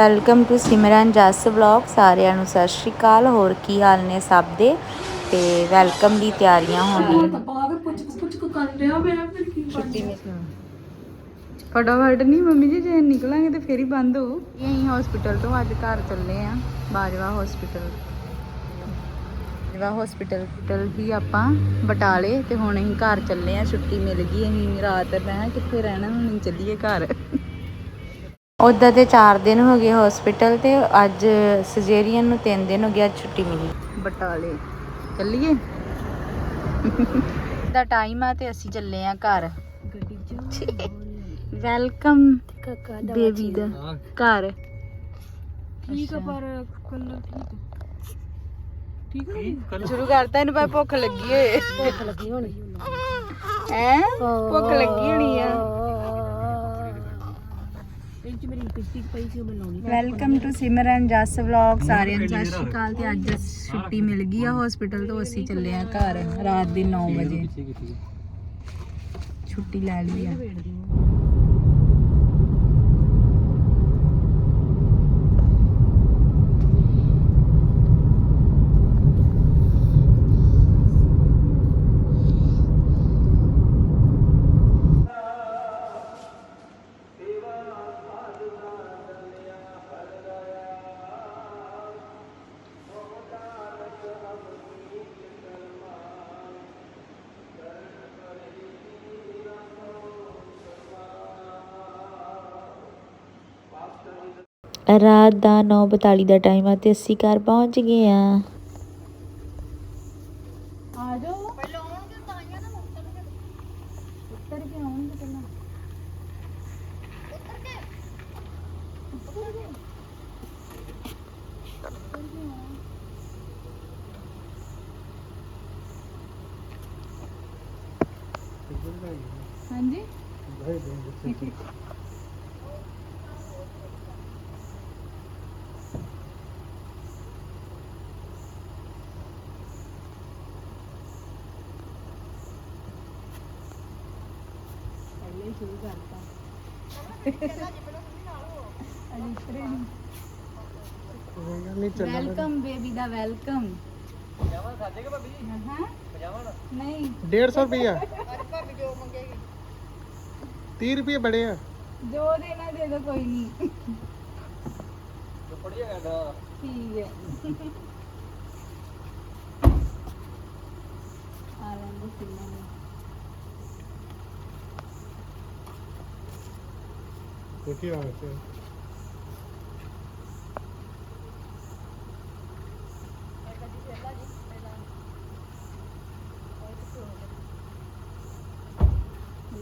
Welcome to Simran Jas vlog ਸਾਰਿਆਂ ਨੂੰ ਸਤਿ ਸ਼੍ਰੀ ਅਕਾਲ। ਹੋਰ ਕੀ ਹਾਲ ਨੇ ਸਭ ਦੇ? ਤੇ ਵੈਲਕਮ ਦੀ ਤਿਆਰੀਆਂ ਮਿਸ ਫਟਾਫਟ ਨਹੀਂ ਮੰਮੀ ਜੀ ਜੇ ਨਿਕਲਾਂਗੇ ਤੇ ਫੇਰ ਹੀ ਬੰਦ ਹੋ। ਅਸੀਂ ਹਸਪੀਟਲ ਤੋਂ ਅੱਜ ਘਰ ਚੱਲੇ ਆ ਬਾਜਵਾ ਹਸਪੀਟਲ ਬਾਜਵਾ ਹਸਪੀਟਲ ਹੀ ਆਪਾਂ ਬਟਾਲੇ ਤੇ ਹੁਣ ਅਸੀਂ ਘਰ ਚੱਲੇ ਆ ਛੁੱਟੀ ਮਿਲ ਗਈ ਅਸੀਂ ਰਾਤ ਮੈਂ ਕਿਹਾ ਕਿੱਥੇ ਰਹਿਣਾ ਹੁਣ ਚੱਲੀਏ ਘਰ। ਉਦਾਂ ਤੇ 4 ਦਿਨ ਹੋ ਗਏ ਹਸਪੀਟਲ ਤੇ ਅੱਜ ਸਜੇਰੀਅਨ ਨੂੰ 3 ਦਿਨ ਹੋ ਗਏ ਅੱਜ ਛੁੱਟੀ ਮਿਲੀ ਬਟਾਲੇ। ਚੱਲੀਏ? ਦਾ ਟਾਈਮ ਆ ਤੇ ਅਸੀਂ ਚੱਲੇ ਆ ਘਰ। ਵੈਲਕਮ ਕਾਕਾ ਬੇਬੀ ਦਾ ਘਰ। ਠੀਕ ਆ ਪਰ ਕਲਰ ਠੀਕ ਹੈ ਸ਼ੁਰੂ ਕਰਤਾ ਇਹਨੂੰ ਭਾਵੇਂ ਭੁੱਖ ਲੱਗੀ ਹੋਏ ਭੁੱਖ ਲੱਗੀ ਹੋਣੀ। ਹੈ? ਭੁੱਖ ਲੱਗੀ ਹੋਣੀ ਆ। ਲਿਪਸਟਿਕ ਪਈ ਸੀ ਉਹ ਮੈਂ ਲਾਉਣੀ welcome to Simran Jas vlog ਸਾਰਿਆਂ ਨੂੰ ਸਤਿ ਸ਼੍ਰੀ ਅਕਾਲ ਤੇ ਅੱਜ ਛੁੱਟੀ ਮਿਲ ਗਈ ਆ ਹਸਪੀਟਲ ਤੋਂ ਅਸੀਂ ਚੱਲੇ ਆ ਘਰ ਰਾਤ ਦੇ 9 ਵਜੇ। ਛੁੱਟੀ ਲੈ ਲਈ ਆ। ਰਾਤ ਦਾ 9:42 ਦਾ ਟਾਈਮ ਆ ਤੇ ਅਸੀਂ ਘਰ ਪਹੁੰਚ ਗਏ ਆ। ਆ ਜਾਓ ਪਹਿਲਾਂ ਆਉਣਗੇ ਤਾਂ ਆਈਆਂ ਨਾ ਉੱਤਰ ਕੇ। ਆਉਣਗੇ ਪਹਿਲਾਂ। ਹਾਂਜੀ? ਪਹਿਲੇ ਹੀ ਸ਼ੁਰੂ ਕਰਤਾ ਵੈਲਕਮ ਬੇਬੀ ਦਾ ਵੈਲਕਮ ਪਜਾਮਾ ਕਿ ਭਾਬੀ ਜੀ ਹਾਂ ਪਜਾਮਾ ਨਹੀਂ 150 ਰੁਪਿਆ 30 ਰੁਪਏ ਬੜੇ ਆ। ਜੋ ਦੇਣਾ ਦੇ ਦੋ ਕੋਈ ਨਹੀਂ। ਠੀਕ ਹੈ। ਆ ਲੈਂਦੇ ਸਿੰਨਾ ਨੂੰ। ਦੇਖੀ ਆ ਵੈਸੇ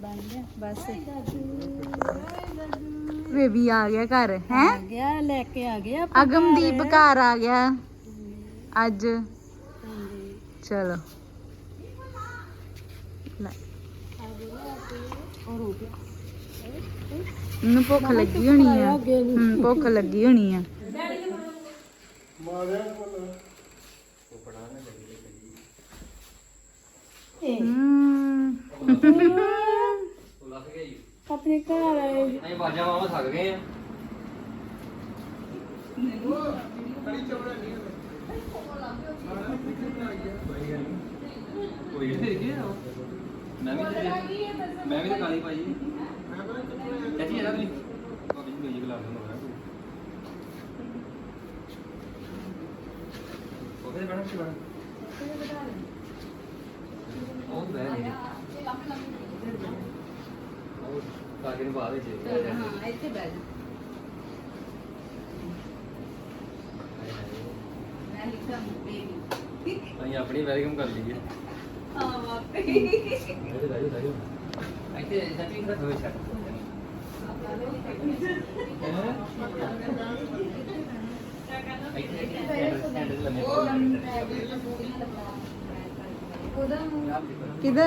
ਬਣ ਗਿਆ ਬਸ। ਬੇਬੀ ਆ ਗਿਆ ਘਰ ਹੈ? ਆ ਗਿਆ ਲੈ ਕੇ ਆ ਗਿਆ ਅਗਮਦੀਪ ਘਰ। ਆ ਗਿਆ। ਅੱਜ। ਚਲੋ। ਲੈ। ਇਹਨੂੰ ਭੁੱਖ ਲੱਗੀ ਹੋਣੀ ਆ। ਹੂੰ ਭੁੱਖ ਲੱਗੀ ਹੋਣੀ ਆ। ਹੂੰ ਆਪਣੇ ਘਰ ਬਾਜਾ ਮਾਮਾ ਥੱਕ ਗਏ ਆ। ਕੋਈ ਨਹੀਂ ਮੈਂ ਵੀ ਤੇ ਮੈਂ ਵੀ ਤੇ ਕਾਲੀ ਪਾਈ ਚਾਚੀ ਇਹਦਾ ਤੁਸੀਂ। ਭਾਬੀ ਜੀ ਮੇਰੀ ਗਲਾ ਨੂੰ ਹੋਣਾ ਉਹਦੇ ਬਣਾ ਸੀ ਬਣਾ ਉਹ ਬੈ ਨਹੀਂ ਉਹ ਕਾਗੇ ਨੂੰ ਬਾਅਦ ਵਿੱਚ ਹਾਂ ਇੱਥੇ ਬੈਠ ਵੈਲਕਮ ਬੇਬੀ ਅਸੀਂ ਆਪਣੀ ਵੈਲਕਮ ਕਰ ਲਈਏ। ਆ ਵਾਪੇ ਇੱਥੇ ਦਾਇਓ ਦਾਇਓ ਇੱਥੇ ਚਾਚੀ ਦਾ ਛੱਡ ਕਿਦਾ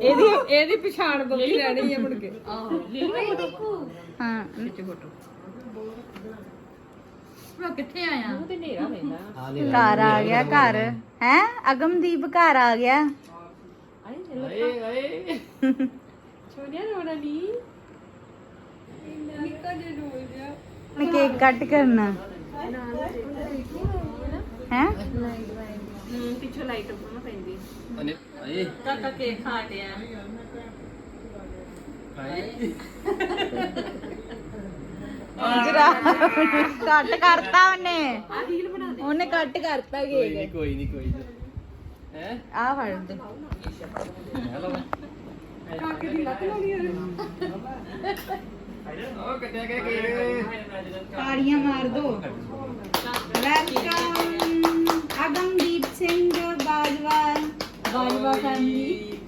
ਇਹਦੀ ਇਹਦੀ ਪਛਾਣ ਬੋਲੀ ਰਹਿਣੀ ਹੈ ਮੁੜ ਕੇ। ਆਹੋ ਹਾਂ। ਉਹ ਕਿੱਥੇ ਆਇਆ? ਉਹ ਤੇ ਹਨੇਰਾ ਰਹਿੰਦਾ ਘਰ ਆ ਗਿਆ ਘਰ। ਹੈ? ਅਗਮਦੀਪ ਘਰ ਆ ਗਿਆ। ਆਏ ਆਏ ਛੋੜਿਆ ਰੋਣਾ ਨਹੀਂ ਨਿੱਕਾ ਜਿਹਾ ਰੋਲ ਜਾ ਮੈਂ ਕੇਕ ਕੱਟ ਕਰਨਾ। ਹੈ? ਪਿੱਛੋਂ ਲਾਈਟ ਉੱਪਰ ਪੈਂਦੀ। ਅਨੇ ਆਏ। ਕਾਕਾ ਕੇਕ ਖਾ ਰਿਹਾ ਆਏ। ਜਰਾ ਕੱਟ ਕਰਤਾ ਉਹਨੇ। ਆ ਰੀਲ ਬਣਾ ਦੇ। ਉਹਨੇ ਕੱਟ ਕਰਤਾ ਕੋਈ ਨਹੀਂ ਕੇਕ ਕੋਈ ਨਹੀਂ ਕੋਈ ਨਹੀਂ ਹੈ? ਆ ਫੜ ਦੇ। ਹੈਲੋ। ਕਾਕੇ ਦੀ ਲੱਤ ਲਾਉਣੀ ਹੋਵੇ ਉਹ ਕੱਟਿਆ ਗਿਆ ਕੇਕ। ਤਾੜੀਆਂ ਮਾਰ ਦੋ। ਵੈਲਕਮ ਅਗਮਦੀਪ ਸਿੰਘ ਬਾਜਵਾ ਫੈਮਿਲੀ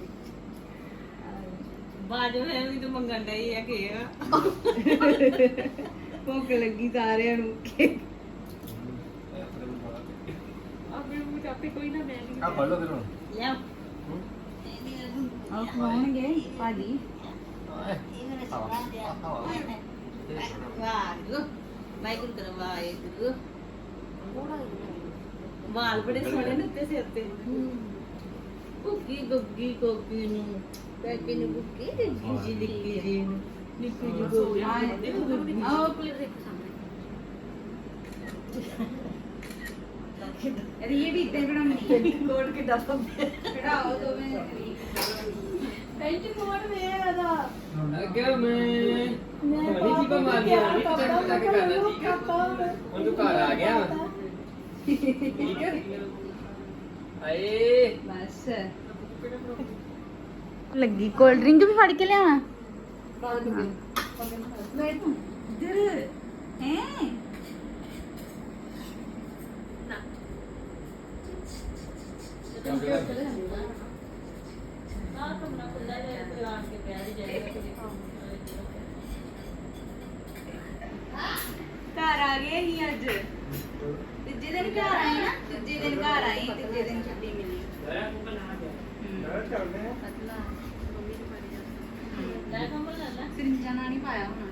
ਬਾਜੋ ਹੈ ਵੀ ਤੂੰ ਮੰਗਣ ਡਈ ਹੈ ਕਿ ਭੁੱਖ ਲੱਗੀ ਸਾਰਿਆਂ ਨੂੰ। ਕੇਕ ਆਪਣੇ ਮੂੰਹ ਚ ਆਪੇ ਕੋਈ ਨਾ ਮੈਂ ਆ ਫੜ ਲਓ ਫਿਰ ਹੁਣ। ਲਿਆ ਆ ਖਾਣਗੇ ਭਾਜੀ। ਵਾਹਿਗੁਰੂ। ਵਾਹਿਗੁਰੂ ਕਰ ਵਾਹਿਗੁਰੂ। ਵਾਲ ਬੜੇ ਸੋਹਣੇ ਨੇ ਉੱਤੇ ਸਿਰ ਤੇ। ਗੁੱਗੀ ਗੁੱਗੀ ਗੋਗੀ ਨੂੰ। ਕਾਕੇ ਨੂੰ ਗੁੱਗੀ ਤੇ ਜੀ। ਨਿੱਕੀ ਜੀ ਨੂੰ। ਨਿੱਕੀ ਜੀ ਗੋਗੀ ਆਹ ਪਲੇ ਦੇਖ ਰੀਡ ਇੱਥੇ ਬਣਾਉਣੀ ਕੋਡ ਕੇ ਦੱਸ ਚੜਾਓ ਦੋਵੇਂ। ਪੈਂਟ ਕੋਡ ਵੇ ਆਦਾ ਅੱਗੇ ਮੈਂ। ਨਹੀਂ ਜੀ ਮਾਰ ਗਿਆ ਨਹੀਂ ਚੱਕ ਪਟਾ ਕੇ ਕਰਨਾ ਠੀਕ ਹੈ। ਤੂੰ ਘਰ ਆ ਗਿਆ। ਵਾ। ਠੀਕ ਹੈ। ਬਸ। ਲੱਗੀ ਕੋਲਡ ਡਰਿੰਕ ਵੀ ਫੜ ਕੇ ਲਿਆਵਾਂ? ਮੈਂ ਦਰ ਹੈ? ਘਰ ਆ ਗਏ ਹੀ ਅੱਜ। ਤੀਜੇ ਦਿਨ ਘਰ ਆਏ ਨਾ ਤੀਜੇ ਦਿਨ ਘਰ ਆਏ ਤੀਜੇ ਦਿਨ ਛੁੱਟੀ ਮਿਲੀ ਪਤਲਾ ਸਰਿੰਜਾਂ ਨਾਲ ਨਹੀਂ ਪਾਇਆ ਹੁਣ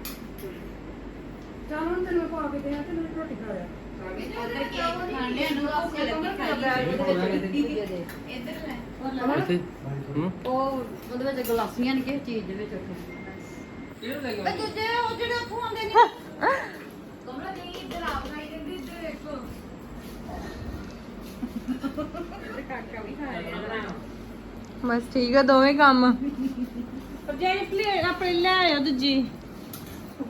ਚਲ ਹੁਣ ਤੈਨੂੰ ਪਾ ਕੇ ਦੇ ਤੇ ਮੈਨੂੰ ਰੋਟੀ ਖਾ ਲਿਆ ਉਧਰ ਕੇਕ ਖਾਣ ਲਿਆ ਨੂੰ ਭੁੱਖ ਲੱਗੀ ਖਾਈ ਇੱਧਰ ਲੈ ਇੱਥੇ ਉਹ ਉਹਦੇ ਵਿੱਚ ਗਲਾਸੀਆਂ ਨੇ ਕਿਸੇ ਚੀਜ਼ ਦੇ ਵਿੱਚ ਕਿਹੜਾ ਲੈ ਤੇ ਦੂਜੇ ਉਹ ਜਿਹੜੇ ਉੱਥੋਂ ਆਉਂਦੇ ਨੇ ਕਮਲਾ ਦੇ ਇੱਧਰ ਆ ਬਣਾਈ ਦਿੰਦੀ ਇੱਧਰ ਦੇਖੋ ਕਾਕਾ ਵੀ ਖਾ ਰਿਹਾ ਬਸ ਠੀਕ ਆ ਦੋਵੇਂ ਕੰਮ। ਪਰ ਜੇ ਪਲੇ ਆਪਣੇ ਲੈ ਆਇਆ ਦੂਜੀ।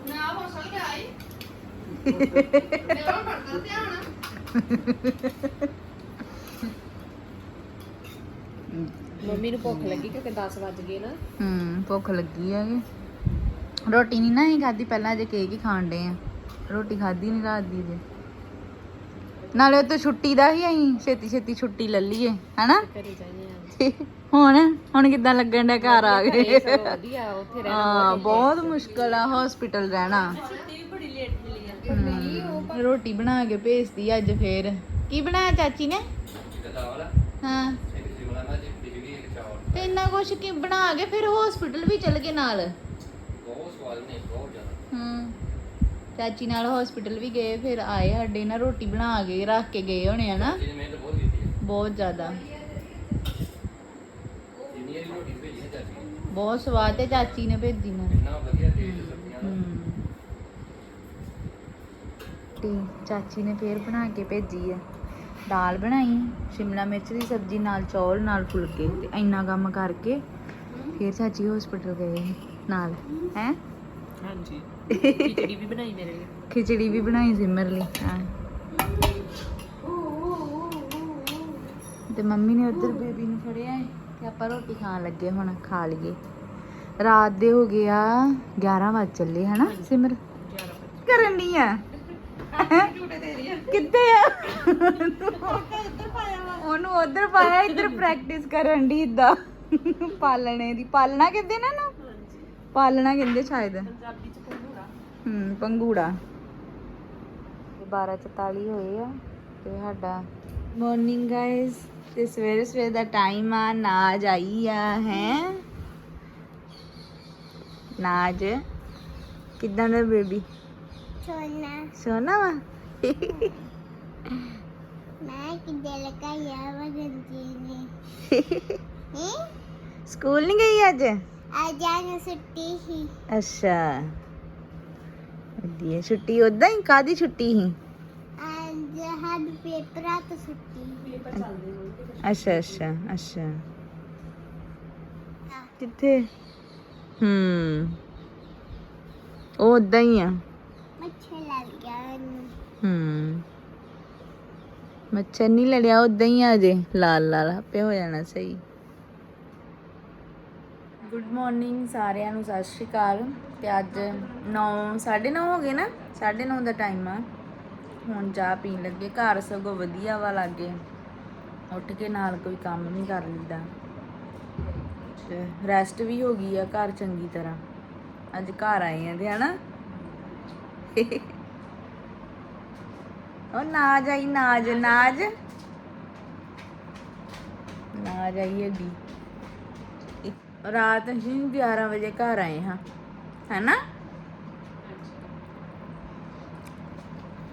ਨਾ ਹੋ ਸਕਦਾ ਆਈ ਮੇਰਾ ਪੜਦਾ ਧਿਆਨ ਮੰਮੀ ਨੂੰ ਭੁੱਖ ਲੱਗੀ ਕਿਉਂਕਿ 10 ਵੱਜ ਗਏ ਨਾ। ਹੂੰ ਭੁੱਖ ਲੱਗੀ ਹੈਗੀ। ਰੋਟੀ ਨਹੀਂ ਨਾ ਹੀ ਖਾਦੀ ਪਹਿਲਾਂ ਜੇ ਕੇਕ ਹੀ ਖਾਣ ਡੇ ਆ। ਰੋਟੀ ਖਾਦੀ ਨਹੀਂ ਰਾਤ ਦੀ ਜੇ ਨਾਲੇ ਤੇ ਛੁੱਟੀ ਦਾ ਹੀ ਅਸੀਂ ਛੇਤੀ ਛੇਤੀ ਛੁੱਟੀ ਲੈ ਲਈਏ ਹਨਾ? ਕਰੀ ਜਾਈਏ ਅੱਜ ਹੁਣ ਹੁਣ ਕਿੱਦਾਂ ਲੱਗਣ ਡਿਆ ਘਰ ਆ ਗਏ ਇਹ ਸਭ ਵਧੀਆ ਉੱਥੇ ਰਹਿਣਾ ਹਾਂ ਬਹੁਤ ਮੁਸ਼ਕਲ ਆ ਹਸਪੀਟਲ ਰਹਿਣਾ। ਰੋਟੀ ਬਣਾ ਕੇ ਭੇਜਦੀ ਅੱਜ ਫੇਰ। ਕੀ ਬਣਾਇਆ ਚਾਚੀ ਨੇ? ਹਾਂ। ਤੇ ਇੰਨਾ ਕੁਛ ਕੀ ਬਣਾ ਕੇ ਫਿਰ ਹਸਪੀਟਲ ਵੀ ਚਲ ਗਏ ਨਾਲ? ਬਹੁਤ ਸਵਾਦ ਨੇ ਬਹੁਤ ਜ਼ਿਆਦਾ। ਚਾਚੀ ਨਾਲ ਹਸਪੀਟਲ ਵੀ ਗਏ ਫਿਰ ਆਏ ਸਾਡੇ ਨਾਲ ਰੋਟੀ ਬਣਾ ਕੇ ਰੱਖ ਕੇ ਗਏ ਹੋਣੇ ਆ ਨਾ। ਜੀ ਮਿਹਨਤ ਬਹੁਤ ਕੀਤੀ ਹੈ। ਬਹੁਤ ਜ਼ਿਆਦਾ। ਜਿੰਨੀ ਵਾਰੀ ਰੋਟੀ ਭੇਜੀ ਨਾ ਚਾਚੀ ਨੇ, ਬਹੁਤ ਸਵਾਦ ਤੇ ਚਾਚੀ ਨੇ ਭੇਜੀ ਮੈਨੂੰ। ਇੰਨਾ ਵਧੀਆ ਟੇਸਟ ਸਬਜ਼ੀਆਂ ਦਾ। ਹਮ। ਤੇ ਚਾਚੀ ਨੇ ਫੇਰ ਬਣਾ ਕੇ ਭੇਜੀ ਆ। ਦਾਲ ਬਣਾਈ ਸ਼ਿਮਲਾ ਮਿਰਚ ਦੀ ਸਬਜ਼ੀ ਨਾਲ ਚੌਲ ਨਾਲ ਫੁਲਕੇ ਤੇ ਇੰਨਾ ਕੰਮ ਕਰਕੇ ਫੇਰ ਚਾਚੀ ਹਸਪੀਟਲ ਗਏ ਨਾਲ। ਹੈ? ਹਾਂਜੀ। ਖਿਚੜੀ ਵੀ ਬਣਾਈ ਮੇਰੇ ਲਈ। ਖਿਚੜੀ ਵੀ ਬਣਾਈ ਸਿਮਰ ਲਈ ਹਾਂ। ਤੇ ਮੰਮੀ ਨੇ ਉੱਧਰ ਬੇਬੀ ਨੂੰ ਫੜਿਆ ਹੈ ਤੇ ਆਪਾਂ ਰੋਟੀ ਖਾਣ ਲੱਗੇ ਹੁਣ ਖਾ ਲਈਏ। ਰਾਤ ਦੇ ਹੋ ਗਏ ਆ 11 ਵਜ ਚੱਲੇ ਹਨਾ ਸਿਮਰ? ਕਰਨ ਦੀ ਆ। ਕਿੱਥੇ ਆ? ਉਹਨੂੰ ਉਧਰ ਪਾਇਆ ਇੱਧਰ ਪ੍ਰੈਕਟਿਸ ਕਰਨ ਦੀ ਇਦਾਂ ਪਾਲਣੇ ਦੀ ਪਾਲਣਾ ਕਹਿੰਦੇ ਨਾ ਨਾ ਪਾਲਣਾ ਕਹਿੰਦੇ ਸ਼ਾਇਦ। ਪੰਜਾਬੀ ਹੂੰ ਪੰਗੂੜਾ। 12:44 ਹੋਏ ਆ ਤੇ ਸਾਡਾ ਮਾਰਨਿੰਗ ਗਾਇਸ ਤੇ ਸਵੇਰੇ ਸਵੇਰੇ ਦਾ ਟਾਈਮ ਆ ਨਾਜ ਆਈ ਆ ਹੈ? ਨਾਜ। ਕਿੱਦਾਂ ਦਾ ਬੇਬੀ ਸੋਨਾ ਸੋਨਾ ਵਾ? ਮੈਂ ਕਿੱਦੇ ਲਗਾਇਆ ਵਗੰਜੀ ਨੇ। ਹੈ? ਸਕੂਲ ਨਹੀਂ ਗਈ ਅੱਜ? ਅੱਜ ਆਨ ਸੁੱਟੀ ਸੀ। ਅੱਛਾ। ਵਧੀਆ। ਛੁੱਟੀ ਉਦਾਂ ਹੀ? ਕਾਦੀ ਛੁੱਟੀ ਸੀ? ਅੱਜ ਹੱਡ ਪੇਪਰਾਂ ਤੋਂ ਸੁੱਟੀ ਪੇਪਰ ਚੱਲਦੇ ਹੋਣਗੇ ਅੱਛਾ ਅੱਛਾ ਅੱਛਾ। ਕਿੱਥੇ? ਹੂੰ। ਉਹ ਉਦਾਂ ਹੀ ਆ। ਮੱਛਰ ਗਿਆ ਹੂੰ। ਮੱਛਰ ਨਹੀਂ ਲੜਿਆ ਉਦਾਂ ਹੀ ਆ ਜੇ ਲਾਲ ਲਾਲ ਆਪੇ ਹੋ ਜਾਣਾ ਸਹੀ। ਗੁੱਡ ਮਾਰਨਿੰਗ ਸਾਰਿਆਂ ਨੂੰ, ਸਤਿ ਸ਼੍ਰੀ ਅਕਾਲ। ਤੇ ਅੱਜ 9 9:30 ਹੋ ਗਏ ਨਾ? 9:30 ਦਾ ਟਾਈਮ ਆ। ਹੁਣ ਚਾਹ ਪੀਣ ਲੱਗੇ, ਘਰ ਸਗੋਂ ਵਧੀਆ ਵਾ ਲਾਗੇ। ਉੱਠ ਕੇ ਨਾਲ ਕੋਈ ਕੰਮ ਨਹੀਂ ਕਰ ਲਈਦਾ ਤੇ ਰੈਸਟ ਵੀ ਹੋ ਗਈ ਆ ਘਰ ਚੰਗੀ ਤਰ੍ਹਾਂ। ਅੱਜ ਘਰ ਆਏ ਆ ਤੇ ਹਨਾ? ਉਹ ਨਾਜ ਆਈ, ਨਾਜ ਨਾਜ। ਨਾਜ ਆਈ ਹੈਗੀ ਰਾਤ ਅਸੀਂ 11 ਵਜੇ ਘਰ ਆਏ ਹਾਂ ਹੈਨਾ?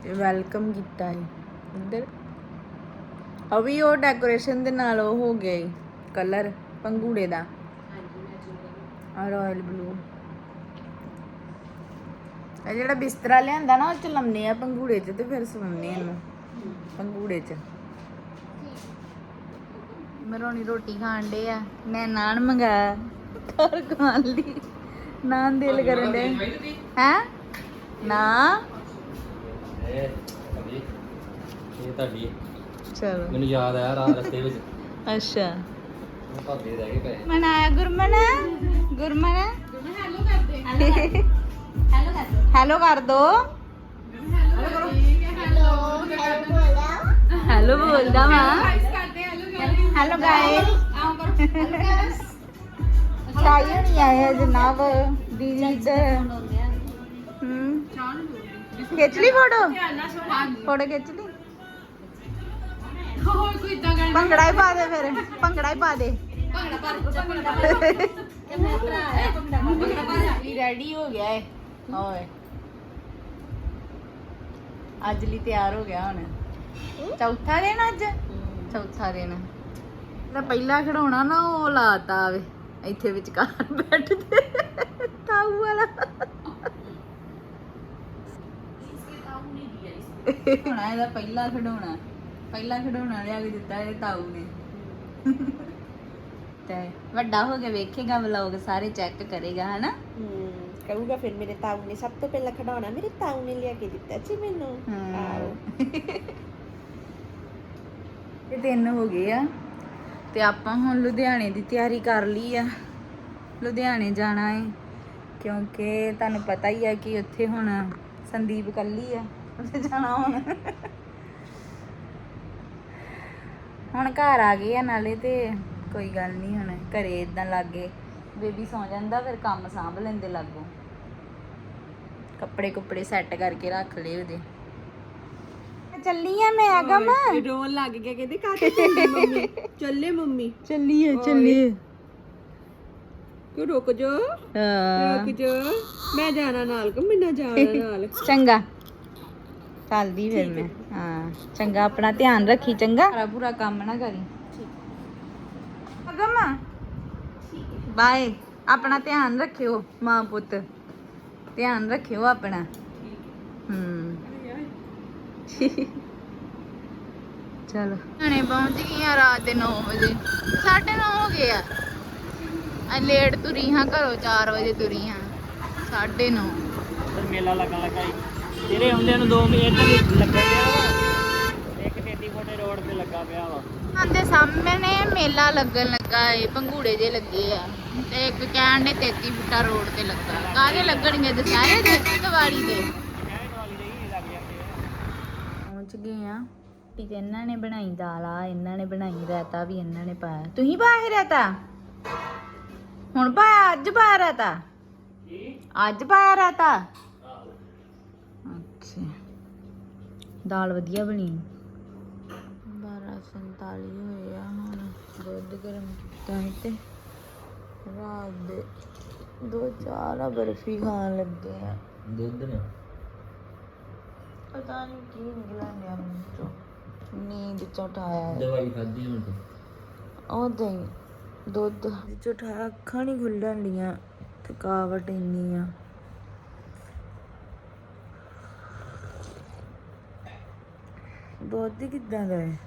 ਤੇ ਵੈਲਕਮ ਕੀਤਾ ਹੈ ਇੱਧਰ। ਉਹ ਵੀ ਉਹ ਡੈਕੋਰੇਸ਼ਨ ਦੇ ਨਾਲ ਉਹ ਹੋ ਗਿਆ ਕਲਰ ਪੰਗੂੜੇ ਦਾ। ਆ ਰਾਇਲ ਬਲੂ ਇਹ ਜਿਹੜਾ ਬਿਸਤਰਾ ਲਿਆਂਦਾ ਨਾ ਉਹ ਚ ਲੰਮਨੇ ਆ ਪੰਗੂੜੇ ਚ ਤੇ ਫਿਰ ਸਵੰਨੇ ਇਹਨੂੰ ਪੰਗੂੜੇ ਚ। ਮਰੋਣੀ ਰੋਟੀ ਖਾਣ ਡੇ ਆ। ਮੈਂ ਨਾਨ ਮੰਗਾਇਆ। ਘਰ ਖਾਣ ਲਈ। ਨਾਨ ਦਿਲ ਕਰਨ ਦੇ ਹੈ? ਨਾ। ਇਹ ਤੁਹਾਡੀ ਇਹ ਤੁਹਾਡੀ ਚਲੋ। ਮੈਨੂੰ ਯਾਦ ਆਇਆ ਰਾਤ ਰਸਤੇ ਵਿੱਚ। ਅੱਛਾ। ਉਹ ਭਾਬੀ ਰਹਿ ਗਏ ਪਏ ਮਨਾਇਆ ਗੁਰਮਨ? ਗੁਰਮਨ? ਹੈਲੋ ਕਰਦੇ ਹੈਲੋ ਕਰਦੇ ਹੈਲੋ ਕਰ ਦੋ। Hello hello. ਬੋਲਾ ਹੈਲੋ ਬੋਲਦਾ ਵਾ। ਕਰਦੇ ਹੈਲੋ ਹੈਲੋ ਗਾਇਸ ਆਓ ਕਰੋ ਚਾਈ ਨਹੀਂ ਆਇਆ ਜਨਾਬ ਦੀਦੀ ਇੱਧਰ ਹੂੰ ਖਿੱਚ ਲਈ ਫੋਟੋ ਧਿਆਨ ਨਾਲ ਸੁਣ ਹਾਂ ਫੋਟੋ ਖਿੱਚ ਲਈ ਹੋਰ ਕੋਈ ਇਦਾਂ ਕਰਨਾ ਭੰਗੜਾ ਹੀ ਪਾ ਦੇ ਫਿਰ। ਭੰਗੜਾ ਹੀ ਪਾ ਦੇ। ਭੰਗੜਾ ਪਾ ਭੰਗੜਾ ਪਾ ਇਹ ਮੇਰਾ ਭਰਾ ਹੈ ਭੰਗੜਾ ਪਾ ਵੀ ਰੈਡੀ ਹੋ ਗਿਆ ਏ। ਓਏ। ਅੱਜ ਲਈ ਤਿਆਰ ਹੋ ਗਿਆ ਹੁਣ। ਚੌਥਾ ਦਿਨ ਅੱਜ? ਚੌਥਾ ਦਿਨ। ਇਹਦਾ ਪਹਿਲਾ ਖਿਡੌਣਾ ਨਾ ਉਹ ਲਾਤਾ ਆਵੇ ਇੱਥੇ ਵਿਚਕਾਰ ਬੈੱਡ ਤੇ ਤਾਊ ਵਾਲਾ। ਇਹਦਾ ਪਹਿਲਾ ਖਿਡੌਣਾ ਪਹਿਲਾ ਖਿਡੌਣਾ ਲਿਆ ਕੇ ਦਿੱਤਾ ਇਹ ਤਾਊ ਨੇ। ਤੇ ਵੱਡਾ ਹੋ ਕੇ ਵੇਖੇਗਾ ਵਲੌਗ ਸਾਰੇ ਚੈੱਕ ਕਰੇਗਾ ਹਨਾ? ਕਹੂਗਾ ਫਿਰ ਮੇਰੇ ਤਾਊ ਨੇ ਸਭ ਤੋਂ ਪਹਿਲਾਂ ਖਡਾਉਣਾ ਮੇਰੇ ਤਾਊ ਨੇ ਲਿਆ ਕੇ ਦਿੱਤਾ ਸੀ ਮੈਨੂੰ। ਇਹ ਦਿਨ ਹੋ ਗਏ ਆ। ਤੇ ਆਪਾਂ ਹੁਣ ਲੁਧਿਆਣੇ ਦੀ ਤਿਆਰੀ ਕਰ ਲਈ ਆ। ਲੁਧਿਆਣੇ ਜਾਣਾ ਹੈ ਕਿਉਂਕਿ ਤੁਹਾਨੂੰ ਪਤਾ ਹੀ ਹੈ ਕਿ ਉੱਥੇ ਹੁਣ ਸੰਦੀਪ ਕੱਲੀ ਆ ਉੱਥੇ ਜਾਣਾ ਹੁਣ। ਹੁਣ ਘਰ ਆ ਗਏ ਆ ਨਾਲੇ ਤੇ ਕੋਈ ਗੱਲ ਨਹੀਂ, ਹੁਣ ਘਰੇ ਇਦਾਂ ਲੱਗੇ। ਬੇਬੀ ਸੌ ਜਾਂਦਾ, ਫਿਰ ਕੰਮ ਸਾਂਭ ਲੈਂਦੇ ਲਾਗੋ। ਕੱਪੜੇ ਕੁੱਪੜੇ ਸੈੱਟ ਕਰਕੇ ਰੱਖ ਲਏ ਉਹਦੇ। ਚੱਲੀ ਆ ਮੈਂ ਆਗਮ ਰੋਣ ਲੱਗ ਗਿਆ ਕਹਿੰਦੇ ਕਾਕੇ ਚੱਲੀ ਮੰਮੀ? ਚੱਲੇ ਮੰਮੀ। ਚੱਲੀਏ ਚੱਲੀਏ। ਕਿਉਂ ਰੁਕ ਜਾ ਹਾਂ। ਰੁਕ ਜਾ ਮੈਂ ਜਾਣਾ ਨਾਲ ਕਿ ਮੈਂ ਨਾ ਜਾਣਾ ਨਾਲ। ਚੰਗਾ। ਚੱਲਦੀ ਫਿਰ ਮੈਂ। ਹਾਂ ਚੰਗਾ ਆਪਣਾ ਧਿਆਨ ਰੱਖੀ ਚੰਗਾ। ਸਾਰਾ ਪੂਰਾ ਕੰਮ ਨਾ ਕਰੀ। ਅਗਮ? ਬਾਏ। ਆਪਣਾ ਧਿਆਨ ਰੱਖਿਓ ਮਾਂ ਪੁੱਤ। ਧਿਆਨ ਰੱਖਿਓ ਆਪਣਾ। ਹੂੰ। ਚਲੋ। ਹਣੇ ਪਹੁੰਚ ਗਈਆਂ ਰਾਤ ਦੇ 9 ਵਜੇ। 9:30 ਹੋ ਗਏ ਆ। ਆ ਲੇਟ ਤੁਰੀ ਹਾਂ ਘਰੋਂ 4 ਵਜੇ ਤੁਰੀ ਹਾਂ। 9:30 ਮੇਲਾ ਲੱਗਣ ਲੱਗਾ ਈ ਤੇਰੇ ਹੁੰਦਿਆਂ ਨੂੰ 2 ਮਿੰਟ ਲੱਗਾ ਗਿਆ ਵਾ ਇੱਕ ਟੇਡੀ ਕੋਟੇ ਰੋਡ ਰੋਡ ਤੇ ਲੱਗਾ ਪਿਆ ਵਾ। ਆਂਦੇ ਸਾਹਮਣੇ ਮੇਲਾ ਲੱਗਣ ਲੱਗਾ ਏ ਪੰਘੂੜੇ ਜੇ ਲੱਗੇ ਆ। ਤੇ ਇੱਕ ਕਹਿਣ ਨੇ 33 ਫੁੱਟਾ ਰੋਡ ਤੇ ਲੱਗਾ। ਕਾਹਦੇ ਲੱਗਣਗੇ ਦੁਸਹਿਰੇ ਦੇ ਕਿ ਦੀਵਾਲੀ ਦੇ। ਪਹੁੰਚ ਗਏ ਆ। ਵੀ ਇਹਨਾਂ ਨੇ ਬਣਾਈ ਦਾਲ ਆ ਇਹਨਾਂ ਨੇ ਬਣਾਈ ਰਾਇਤਾ ਵੀ ਇਹਨਾਂ ਨੇ ਪਾਇਆ। ਤੁਸੀਂ ਪਾਇਆ ਰਾਇਤਾ? ਹੁਣ ਪਾਇਆ ਅੱਜ ਪਾਇਆ ਰਾਇਤਾ? ਅੱਜ ਪਾਇਆ ਰਾਇਤਾ? ਅੱਛਾ। ਦਾਲ ਵਧੀਆ ਬਣੀ। 1247 ਹੋਏ ਆ ਹੁਣ। ਦੁੱਧ ਗਰਮ ਕੀਤਾ ਸੀ ਤੇ ਰਾਤ ਦੇ ਦੋ ਚਾਰ ਬਰਫੀ ਖਾਣ ਲੱਗੇ ਆ। ਦੁੱਧ ਨੇ? ਪਤਾ ਨਹੀਂ ਕੀ ਨਿਕਲਿਆ ਨਿਆ ਮੂੰਹ ਚੋਂ ਨੀਂਦ ਚ ਉਠਾਇਆ। ਹੈ। ਦਵਾਈ ਖਾਦੀ ਹੁਣ ਤੂੰ? ਉਹ ਦਹੀਂ ਦੁੱਧ। ਵਿੱਚ ਉਠਾਇਆ ਅੱਖਾਂ ਨਹੀਂ ਖੁੱਲਣ ਲੀਆਂ ਥਕਾਵਟ ਇੰਨੀ ਆ। ਦੁੱਧ ਕਿੱਦਾਂ ਦਾ ਹੈ?